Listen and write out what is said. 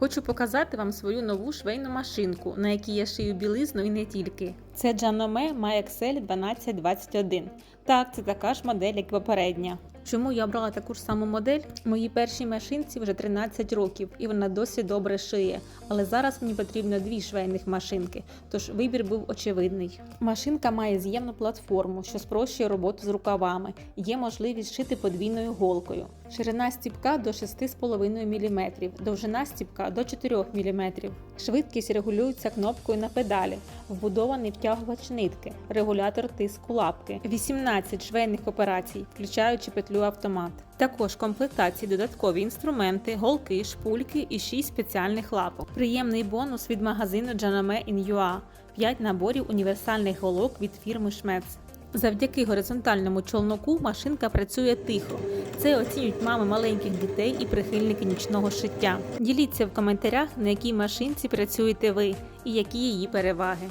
Хочу показати вам свою нову швейну машинку, на якій я шию білизну і не тільки. Це Janome MyExcel 1221. Так, це така ж модель, як попередня. Чому я обрала таку ж саму модель? Моїй першій машинці вже 13 років, і вона досі добре шиє. Але зараз мені потрібно дві швейних машинки, тож вибір був очевидний. Машинка має з'ємну платформу, що спрощує роботу з рукавами. Є можливість шити подвійною голкою. Ширина стіпка до 6,5 мм, довжина стіпка до 4 мм. Швидкість регулюється кнопкою на педалі, вбудований втягувач нитки, регулятор тиску лапки, 18 швейних операцій, включаючи петлю автомат. Також комплектації додаткові інструменти, голки, шпульки і 6 спеціальних лапок. Приємний бонус від магазину Janome in UA – 5 наборів універсальних голок від фірми Шмец. Завдяки горизонтальному чолноку машинка працює тихо. Це оцінюють мами маленьких дітей і прихильники нічного шиття. Діліться в коментарях, на якій машинці працюєте ви і які її переваги.